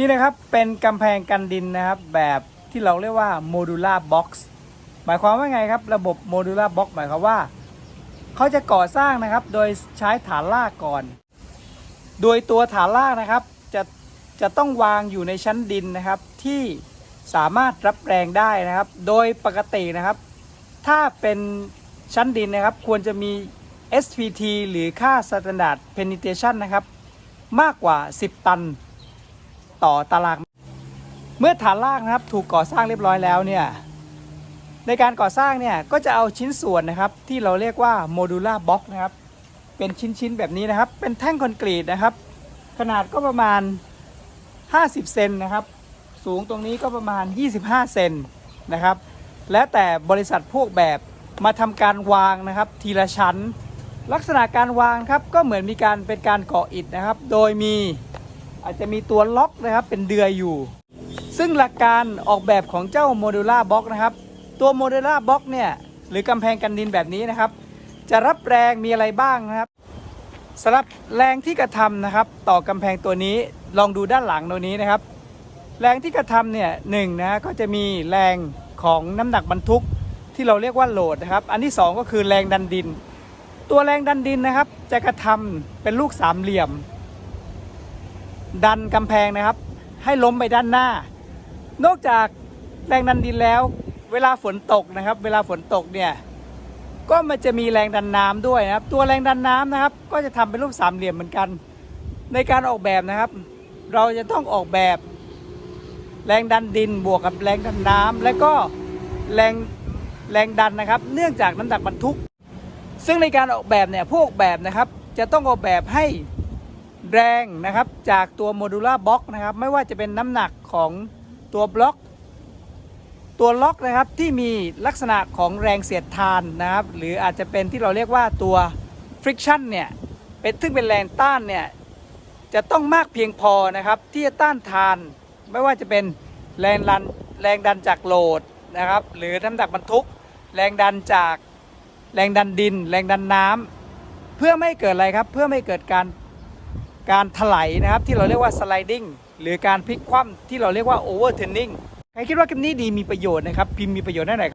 นี่นะครับเป็นกำแพงกันดินนะครับแบบที่เราเรียกว่าโมดูล่าบ็อกซ์หมายความว่าไงครับ ระบบโมดูล่าบ็อกซ์หมายความว่าเขาจะก่อสร้างนะครับ โดยใช้ฐานรากก่อน โดยตัวฐานรากนะครับจะจะต้องวางอยู่ในชั้นดินนะครับที่สามารถรับแรงได้นะครับ โดยปกตินะครับ ถ้าเป็นชั้นดินนะครับ ควรจะมี SPT หรือค่า Standard Penetration นะครับ มากกว่า 10 ตัน ต่อตาราง เมื่อฐานรากนะครับถูกก่อสร้างเรียบร้อยแล้วเนี่ยในการก่อสร้างเนี่ยก็จะเอาชิ้นส่วนนะครับที่เราเรียกว่าโมดูล่าบล็อกนะครับเป็นชิ้นๆแบบนี้นะครับ เป็นแท่งคอนกรีตนะครับ ขนาดก็ประมาณ 50 เซนนะครับ สูงตรงนี้ก็ประมาณ 25 เซนนะครับ แล้วแต่บริษัทพวกแบบมาทำการวางนะครับ ทีละชั้น ลักษณะการวางครับก็เหมือนมีการเป็นการก่ออิฐนะครับ โดยมี อาจจะมีตัวล็อกนะครับเป็นเดือยอยู่ ซึ่งหลักการออกแบบของเจ้าโมดูล่าบล็อกนะครับ ตัวโมดูล่าบล็อกเนี่ยหรือกำแพงกันดินแบบนี้นะครับ จะรับแรงมีอะไรบ้างนะครับสำหรับแรงที่กระทำนะครับ ต่อกำแพงตัวนี้ลองดูด้านหลังตัวนี้นะครับ แรงที่กระทำเนี่ยหนึ่งนะก็จะมีแรงของน้ำหนักบรรทุกที่เราเรียกว่าโหลดนะครับ อันที่สองก็คือแรงดันดิน ตัวแรงดันดินนะครับ จะกระทำเป็นลูกสามเหลี่ยม ดันกำแพงนะครับ ให้ล้มไปด้านหน้า นอกจากแรงดันดินแล้ว เวลาฝนตกนะครับ เวลาฝนตกเนี่ยก็มันจะมีแรงดันน้ำด้วยนะครับ ตัวแรงดันน้ำนะครับ ก็จะทำเป็นรูปสามเหลี่ยมเหมือนกัน ในการออกแบบนะครับ เราจะต้องออกแบบ แรงดันดินบวกกับแรงดันน้ำและก็แรงแรงดันนะครับ เนื่องจากน้ำหนักบรรทุก ซึ่งในการออกแบบเนี่ยผู้ออกแบบนะครับ จะต้องออกแบบให้ แรงนะครับ จากตัวโมดูล่าบล็อกนะครับ ไม่ว่าจะเป็นน้ำหนักของตัวบล็อก ตัวล็อกนะครับที่มีลักษณะของแรงเสียดทานนะครับ หรืออาจจะเป็นที่เราเรียกว่าตัว friction เนี่ยเป็นซึ่งเป็นแรงต้านเนี่ยจะต้องมากเพียงพอนะครับ ที่จะต้านทาน ไม่ว่าจะเป็นแรงดันแรงดันจากโหลดนะครับ หรือน้ำหนักบรรทุก แรงดันจากแรงดันดิน แรงดันน้ำเพื่อไม่เกิดอะไรครับ เพื่อไม่เกิดการ การถลายนะครับที่เราเรียกว่า sliding หรือการพลิกคว่ำที่เราเรียกว่า overturning ใครคิดว่าคลิปนี้ดีมีประโยชน์นะครับพิมพ์มีประโยชน์ได้ไหน